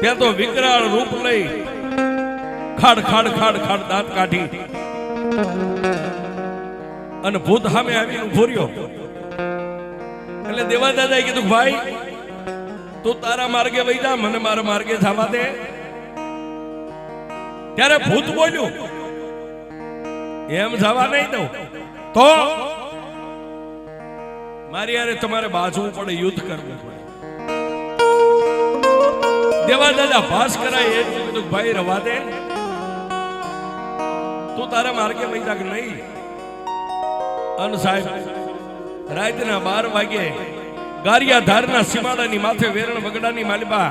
ત્યાં તો વિકરાળ રૂપ લઈ ખાડ ખાડ ખાડ ખાડ દાંત કાઢી. અને ભૂત સામે આવીને ઊભો રહ્યો. એટલે દેવા કીધું, ભાઈ, તું તારા માર્ગે વહી જા, મને મારા માર્ગે થવા દે. ત્યારે ભૂત બોલ્યું, એમ જવા નહીં દઉં. તો મારી યારે તમારે બાજવું પડે, યુદ્ધ કરવું પડે. દેવા દાદા ભાસ કરાય એ કીધું, ભાઈ, રવા દે. તું તારા માર્ગે વહી જા કે નહીં. અન સાહેબ, રાતના બાર વાગે ગારિયા ધારના સીમાડાની માથે વેરણ વગડાની માલિબા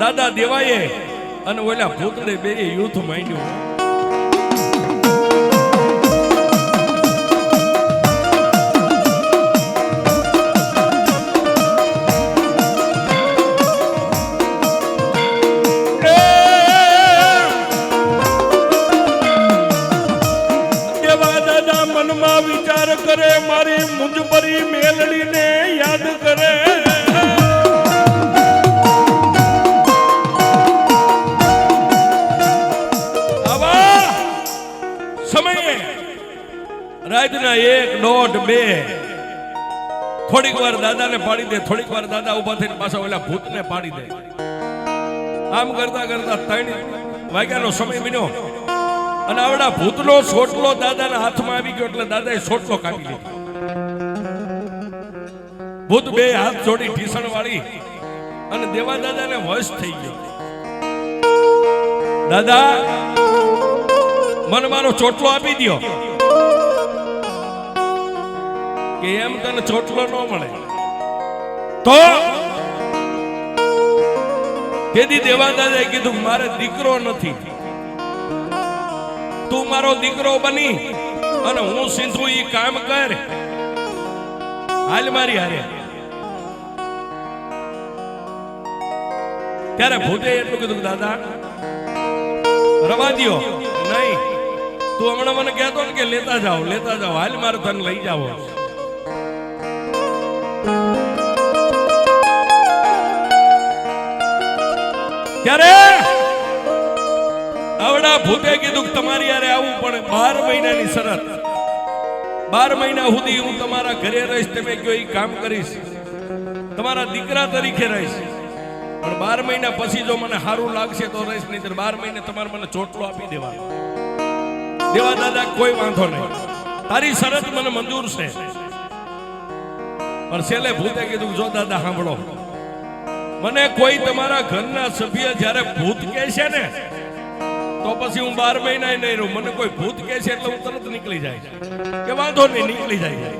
દાદા દેવાએ અને ઓલા ભૂતડે બે યુથ માંડ્યું. બે થોડીક વાર દાદાને પાડી દે, થોડીક વાર દાદા ઊભા થઈને પાછા ઓલા ભૂતને પાડી દે. આમ કરતા કરતા ત્રણ વાગ્યાનો સમય બન્યો અને આવડા ભૂતનો સોટલો દાદાના હાથમાં આવી ગયો એટલે દાદાએ સોટલો કાપી લીધો. ભૂત બે હાથ જોડી ઢીસણ વાળી અને દેવા દાદાને વશ થઈ ગયો. દાદા મને મારો ચોટલો આપી દ્યો. કે એમ તને ચોટલો ન મળે. તો તેથી દેવા દાદાએ કીધું, મારે દીકરો નથી. તું મારો દીકરો બની અને હું સિંધુ ઈ કામ કર. હાલ મારી હારે. ત્યારે ભૂતે એટલું કીધું દાદા, રવા દો નહીં, તું હમણાં મને કહેતો ને કે લેતા જાઓ લેતા જાઓ. હાલ મારે તને લઈ જાઓ. ત્યારે આવડા ભૂતે કીધું તમારી યારે આવવું પણ બાર મહિનાની શરત. બાર મહિના સુધી હું તમારા ઘરે રહીશ, તમે કયો એ કામ કરીશ. તમારા દીકરા તરીકે રહીશ. પણ બાર મહિના પછી જો મને સારું લાગશે તો રહીશ નહીં બાર મહિને તમારે મને ચોટલો આપી દેવા દેવા દાદા, કોઈ વાંધો નહીં. તારી શરત મને મંજૂર છે. પણ છેલ્લે ભૂતે કીધું જો દાદા, સાંભળો. મને કોઈ તમારા ઘરના સભ્ય જ્યારે ભૂત કહે છે ને, તો પછી હું બાર મહિના નહીં રહું. મને કોઈ ભૂત કહે છે એટલે હું તરત નીકળી જાય. કે વાંધો નહીં, નીકળી જાય.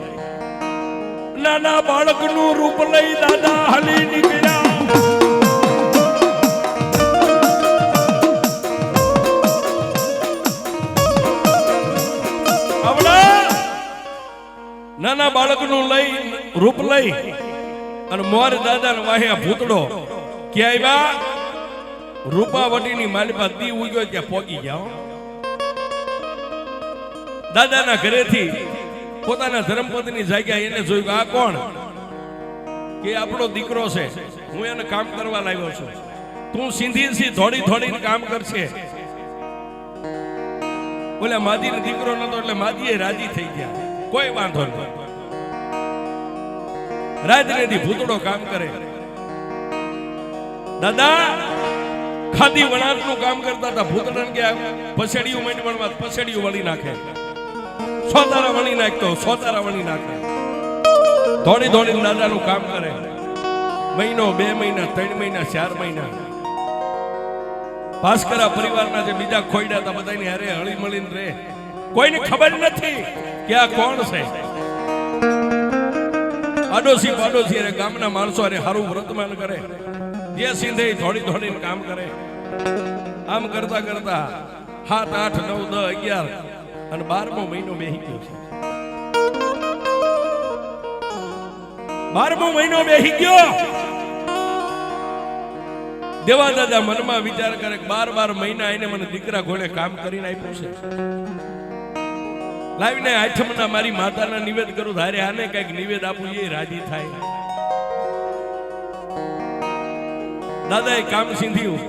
નાના બાળકનું રૂપ લઈ દાદા હલી નીકળ્યા. નાના બાળકનું લઈ, રૂપ લઈ અને મોર દાદા વાહ્યા ભૂતડો કે આવ્યા રૂપાવટીની માલિપા દી ઉગ્યો ત્યાં પોગી ગયા. દાદાના ઘરેથી પોતાના ધર્મપત્ની જાગ્યા, એને જોયું આ કોણ? કે આપણો દીકરો છે. હું એને કામ કરવા લાગ્યો છું. તું સિંધી સી થોડી થોડી કામ કરશે. બોલે માદીનો દીકરો નતો, એટલે માદીએ રાજી થઈ ગયા. કોઈ વાંધો નહીં રાત્રેથી ભૂતડો કામ કરે. દાદા, ખાદી વણાટનું કામ કરતા હતા, ભૂતડન કે પસેડિયું માંડી વણવા પસેડિયું વળી નાખે. સોતારા વણી નાખતો, સોતારા વણી નાખે. થોડી થોડી દાદાનું કામ કરે. મહિનો, બે મહિના, ત્રણ મહિના, ચાર મહિના. ભાસ્કરા પરિવારના જે બીજા ખોઈડા હતા બધાની હારે હળી મળીને રહે. કોઈને ખબર નથી કે આ કોણ છે. આડોશી પાડોશી અરે ગામના માણસો અરે હારું વ્રતમાન કરે. જે સિંધે થોડી થોડીને કામ કરે. આમ કરતા કરતા સાત, આઠ, નવ, દસ, અગિયાર અને બારમો મહિનો બેહી ગયો છે. બારમો મહિનો બેહી ગયો દેવા દાદા મનમાં વિચાર કરે બાર બાર મહિના એને મને દીકરા ઘોડે કામ કરીને આપ્યું છે. લાવીને આઠમના મારી માતાના નિવેદ કરું, ધારે આને કંઈક નિવેદ આપું, એ રાજી થાય. દાદા એ કામ સીંધ્યું.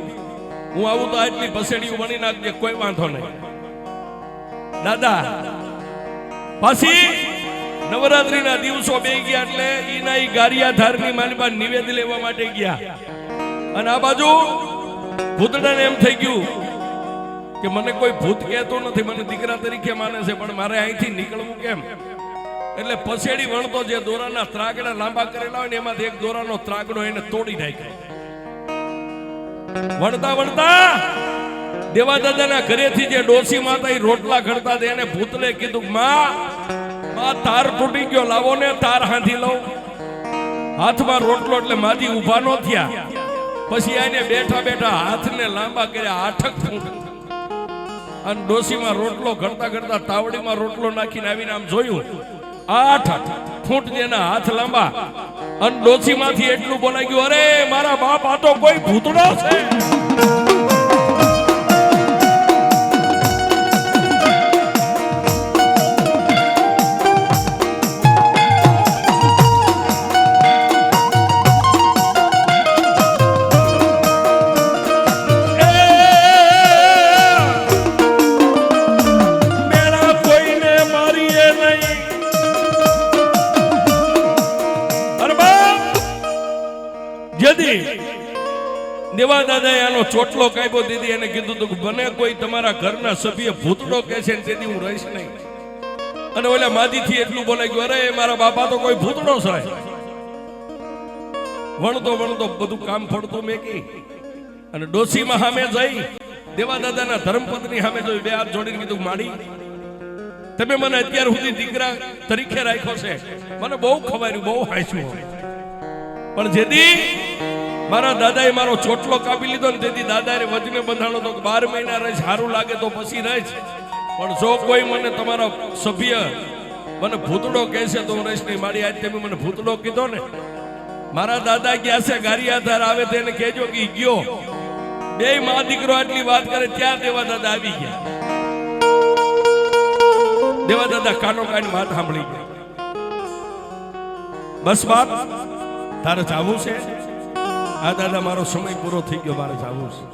હું આવું તો આટલી પસેડીયું બની નાખજે કોઈ વાંધો નહીં. દાદા, પછી નવરાત્રીના દિવસો બે ગયા એટલે ઈના ઈ ગારિયાધારની માલમાં નિવેદ લેવા માટે ગયા. અને આ બાજુ ભૂતડાને એમ થઈ ગયું કે મને કોઈ ભૂત કહેતો નથી, મને દીકરા તરીકે માને છે, પણ મારે અહીંથી નીકળવું કેમ? એટલે પછેડી વણતો જે દોરાના ત્રાગડા લાંબા કરેલા હોય ને, એમાંથી એક દોરાનો ત્રાગડો એને તોડી નાખ્યો. વણતા વણતા! દેવાદાદાના ઘરેથી જે ડોસી માતા એ રોટલા ઘડતા એને ભૂતને કીધું, માં માં તાર તૂટી ગયો, લાવો ને તાર હાંધી લઉં. હાથમાં રોટલો એટલે માજી ઊભા ન થયા. પછી આને બેઠા બેઠા હાથને લાંબા કર્યા, આઠક ફૂટ અને ડોસીમાં રોટલો ઘડતા ઘડતા તાવડીમાં રોટલો નાખીને આવીને આમ જોયું. આઠ ફૂટ જેના હાથ લાંબા. અને ડોસીમાંથી એટલું બોલાઈ ગયું, અરે, મારા બાપ આ તો કોઈ ભૂતડો છે. ચોટલો કાપ્યો દીદી એને કીધું હતું બને કોઈ તમારા ઘરના સભ્ય ભૂતડો કે છે તેથી હું રહીશ નહીં. અને ઓલા માદીથી એટલું બોલાઈ ગયું, અરે, મારા બાપા તો કોઈ ભૂતડો છે. વણતો વણતો બધું કામ ફળતું મેકી અને ડોસીમાં સામે જઈ દેવા દાદાના ધર્મપત્ની સામે જોઈ બે હાથ જોડીને કીધું માડી તમે મને અત્યાર સુધી દીકરા તરીકે રાખ્યો છે. મને બહુ ખવાયું બહુ હાંસ્યું. પણ જેદી મારા દાદાએ મારો ચોટલો કાપી લીધો ને તેથી દાદાએ વજને બંધાણો તો બાર મહિના રહીશ સારું લાગે તો પછી રહીશ પણ જો કોઈ મને તમારો સભ્ય મને ભૂતડો કહેશે તો હું રહીશ નહીં. મારી આજ તમે મને ભૂતડો કીધો ને, મારા દાદા ગયા છે ગારિયાધાર આવે તેને કહેજો કે ગયો. બે મા દીકરો આટલી વાત કરે, ત્યાં દેવા દાદા આવી ગયા. દેવા દાદા કાનો કાની વાત સાંભળી. ગયા બસ બાપ, તારે જાવું છે? આ દાદા, મારો સમય પૂરો થઈ ગયો, મારે જવું છે.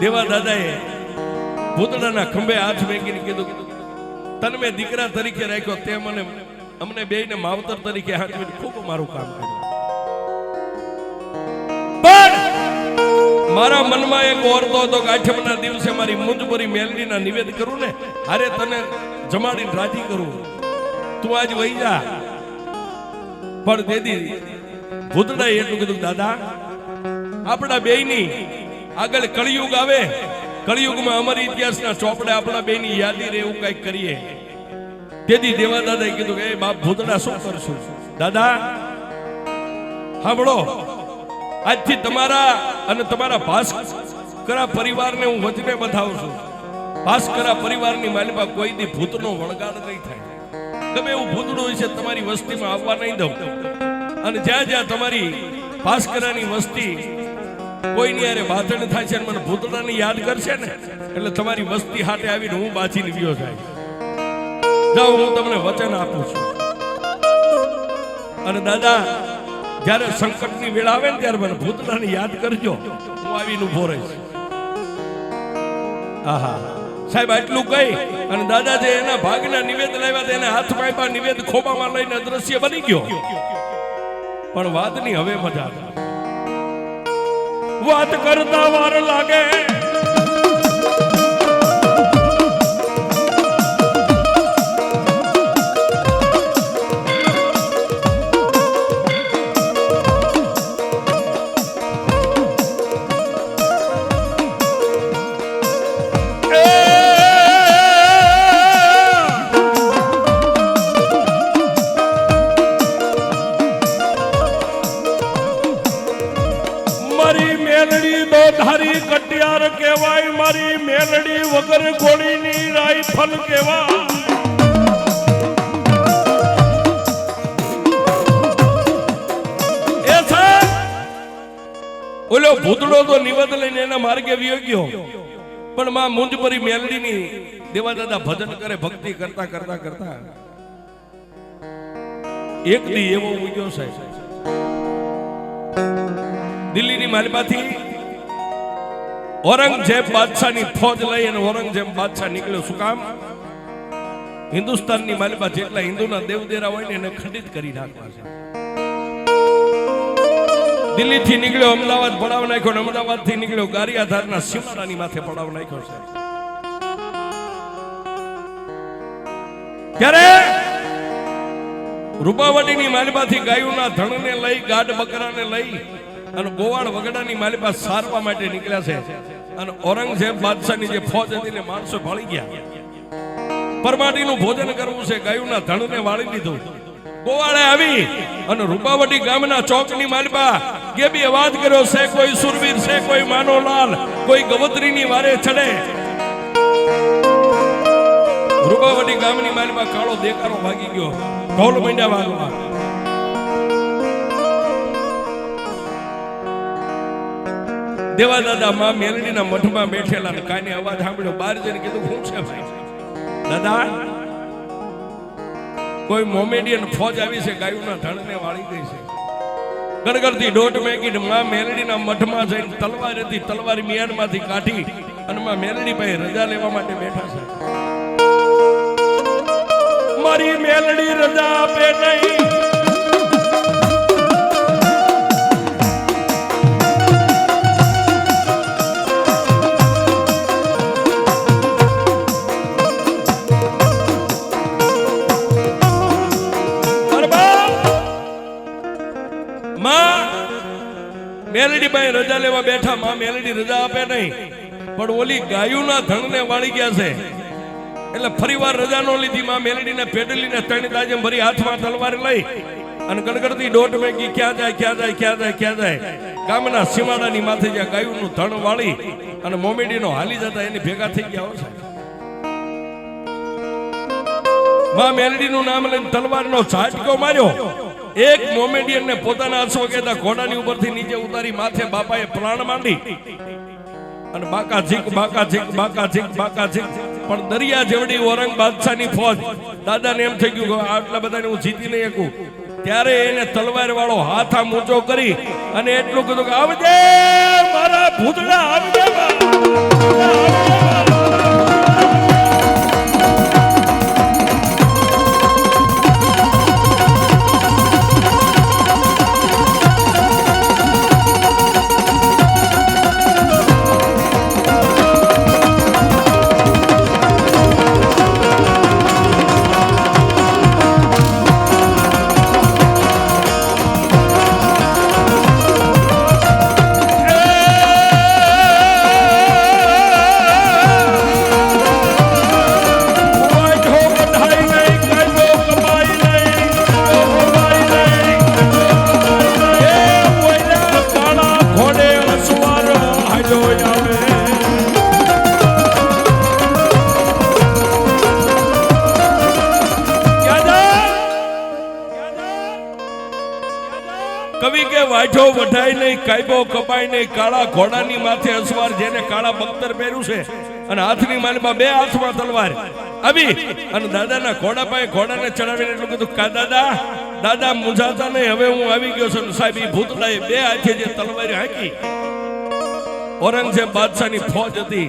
દેવા દાદાએ ભૂતડાના ખંભે હાથ મેકીને કીધું, તને મેં દીકરા તરીકે રાખ્યો, તે મને, અમને બેયને માવતર તરીકે હાથવીને ખૂબ મારું કામ કર્યું. મારા મનમાં એક ઓરતો હતો કે આઠમના દિવસે મારી મુંજપરી મેલડીના નિવેદ કરું ને, હારે તને જમાડીને રાજી કરું. તું આજ વહી જા. પણ દેદી ભૂતડાએ એટલું કીધું, દાદા, આપણા બેયની આગળ કળિયુગ આવે. કળિયુગમાં અમારી ઇતિહાસના ચોપડે આપણા બેયની યાદી રહે એવું કંઈક કરીએ. તેથી દેવા દાદાએ કીધું કે બાપ ભૂતડા શું કરશું? દાદા, સાંભળો. આજથી તમારા અને તમારા ભાસ્કરા પરિવારને હું વચને બતાવું છું. ભાસ્કરા પરિવારની માલિકા કોઈ દી ભૂતનો વણગાડ નહીં થાય. ગમે એવું ભૂતડું હોય છે, તમારી વસ્તીમાં આવવા નહીં દઉં. અને જ્યાં જ્યાં તમારી ભાસ્કરાની વસ્તી કોઈની યારે બાધણ થાય છે મને ભૂતડાની યાદ કરશે ને, એટલે તમારી વસ્તી હાટે આવીને હું બાજીને લીધો જાય. જાઓ, હું તમને વચન આપું છું. અને દાદા, જ્યારે સંકટની વેળા આવે ને ત્યારે મને ભૂતડાની યાદ કરજો. હું આવીને ઊભો રહીશ. આહા. સાહેબ, આટલું કહી અને દાદા જે એના ભાગના નિવેદ લાવ્યા એને હાથ પાઇપા નિવેદ ખોબામાં લઈને દ્રશ્ય બની ગયો. પણ વાતની હવે મજા વાત કરતા વાર લાગે. ગોળીની કેવા એ ઓલો ભૂતડો તો નિવેદ લઈને એના માર્ગે વિયો ગયો. પણ માં મુંજપરી મેલડીની દેવા દાદા ભજન કરે, ભક્તિ કરતા કરતા કરતા. એક દી એવો ઉગ્યો સાહેબ. દિલ્હીની માલિબાથી ઔરંગઝેબ બાદશાહની ફોજ લઈ અને ઔરંગઝેબ બાદશાહ નીકળ્યો. શું કામ? હિન્દુસ્તાનની માલિકા જેટલા હિન્દુના દેવદેરા હોય ને એને ખંડિત કરી નાખવા છે. દિલ્હીથી નીકળ્યો, અમદાવાદ પડાવ નાખ્યો અમદાવાદથી નીકળ્યો. ગારિયાધારના સીમાડાની માથે પડાવ નાખ્યો છે. ક્યારે રૂપાવટીની માલિકાથી ગાયોના ધણને લઈ, ગાઢ બકરાને લઈ અને ગોવાળ વગડાની માલિબા સારવા માટે નીકળ્યા છે. અને ઔરંગઝેબ બાદશાહની જે ફોજ હતી માણસો ભળી ગયા. પરમાટીનું ભોજન કરવું છે, ગાયોના ધણને વાળી દીધું. ગોવાળે આવી અને રૂપાવટી ગામના ચોકની માલિબા ગેબી વાત કર્યો છે કોઈ સુરવીર છે કોઈ માનોલાલ કોઈ ગવત્રીની વારે ચડે. રૂપાવટી ગામની માલિબા કાળો દેકારો ભાગી ગયો. ઢોલ મંડ્યા વાગવા. દેવા દાદા માં મેલડીના મઠમાં બેઠેલા કાને અવાજ સાંભળ્યો બહાર જઈને કીધું, શું છે ભાઈ? દાદા, કોઈ મોમેડિયન ફોજ આવી છે, ગાયોના ધણને વાળી ગઈ છે. ગડગડતી દોઢ મેગી માં મેલડીના મઠમાં જઈને તલવાર હતી, તલવાર મિયાનમાંથી કાઢી અને માં મેલડી ભાઈ રજા લેવા માટે બેઠા છે. મારી મેલડી રજા આપે પાસે રજા લેવા બેઠા માં મેલડી રજા આપે નહીં. પણ ઓલી ગાયુના ધણને વાળી ગયા છે. એટલે ફરીવાર રજા નો લીધી માં મેલડીને પેડલીને ત્રણ તાજે ભરી હાથમાં તલવાર લઈ અને ગડગડતી દોઢ મેગી ક્યાં જાય ક્યાં જાય ક્યાં જાય ક્યાં જાય. ગામના સીમાડાની માથે જ્યાં ગાયુનું ધણ વાળી અને મોમેડીનો હાલી જતા એની ભેગા થઈ ગયા હોયમાં મેલડીનું નામ લઈને તલવારનો ઝાટકો માર્યો. એક મોમેડિયન ને પોતાના આંસુ કહેતા ઘોડાની ઉપરથી નીચે ઉતારી માથે બાપાએ પ્રાણ માંડી. અને બાકા ઝીક બાકા ઝીક બાકા ઝીક બાકા ઝીક. પણ દરિયા જેવડી ઔરંગ બાદશાહની ફોજ, દાદાને એમ થઈ ગયું કે આટલા બધાને હું જીતી નહીં શકું. ત્યારે એને તલવાર વાળો હાથ આમ ઊંચો કરી અને એટલું કીધું કે, આવજે, મારા ભૂતડા, આવજે. કાયબો કપાય નહીં કાળા ઘોડાની માથે અસવાર જેને કાળા બખ્તર પહેર્યું છે અને હાથની માલમાં બે હાથમાં તલવાર. આવી અને દાદાના ઘોડા પાસે ઘોડાને ચડાવીને એટલું કીધું, કા દાદા દાદા મુજાતા નહીં, હવે હું આવી ગયો છું. સાહેબ, ઈ ભૂતળાએ બે હાથે જે તલવાર હાંકી, ઔરંગઝેબ બાદશાહની ફોજ હતી.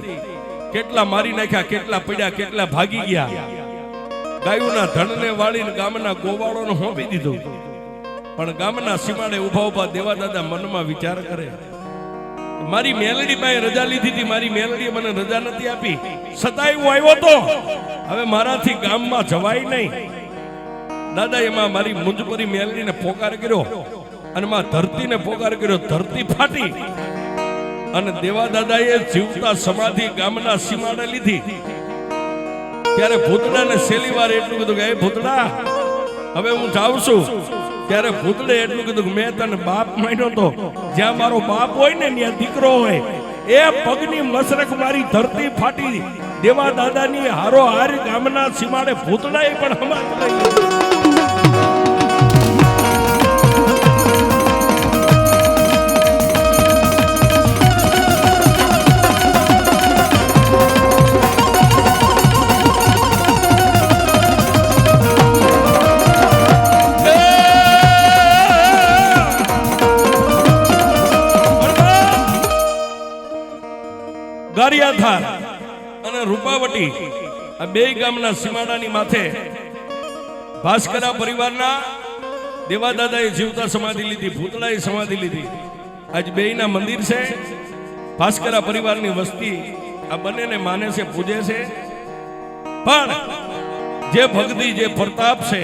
કેટલા મારી નાખ્યા, કેટલા પડ્યા, કેટલા ભાગી ગયા. ગાયુના ધણને વાળીને ગામના ગોવાળોને હોંપી દીધું. પણ ગામના સીમાડે ઊભા ઊભા દેવા દાદા મનમાં વિચાર કરે. મારી મેલડી પાસે રજા લીધી હતી, મારી મેલડીએ મને રજા નથી આપી. છતાંય હું આવ્યો તો. હવે મારાથી ગામમાં જવાય નહીં. દાદા એમાં મારી મુંજપરી મેલડીને પોકાર કર્યો અને માં ધરતીને પોકાર કર્યો. ધરતી ફાટી અને દેવા દાદાએ જીવતા સમાધિ ગામના સીમાડે લીધી. ત્યારે ભૂતડાને છેલ્લી વાર એટલું કીધું કે ભૂતડા, હવે હું જાઉં છું. ત્યારે ભૂતડે એટલું કીધું મેં તને બાપ માન્યો તો. જ્યાં મારો બાપ હોય ને ત્યાં દીકરો હોય, એ પગની મસરક મારી ધરતી ફાટી. દેવા દાદાની હારો હાર ગામના સીમાડે ભૂતડાએ પણ હમાત લઈ ગારિયાધાર અને રૂપાવટી આ બે ગામના સીમાડાની માથે ભાસ્કરા પરિવારના દેવાદાદાએ જીવતા સમાધિ લીધી ભૂતળાએ સમાધિ લીધી. આજ બેયના મંદિર છે. ભાસ્કરા પરિવારની વસ્તી આ બંનેને માને છે, પૂજે છે. પણ જે ભક્તિ, જે પ્રતાપ છે,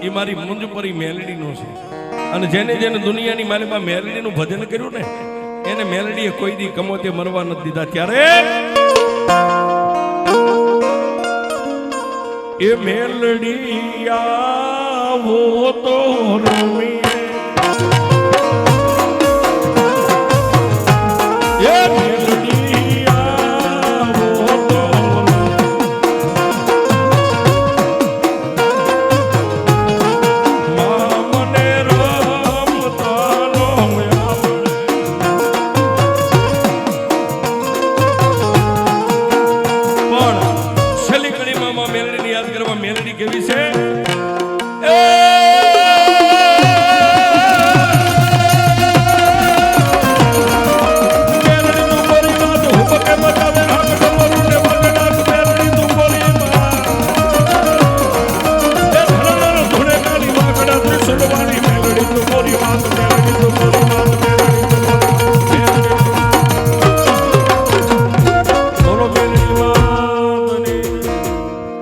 એ મારી મુંજપરી મેલડીનો છે. અને જેને જેને દુનિયાની માલિમાં મેલડીનું ભજન કર્યું ને એને મેલડીએ કોઈ દી કમોતે મરવા નથી દીધા ત્યારે? એ મેલડી આવો તો રમીએ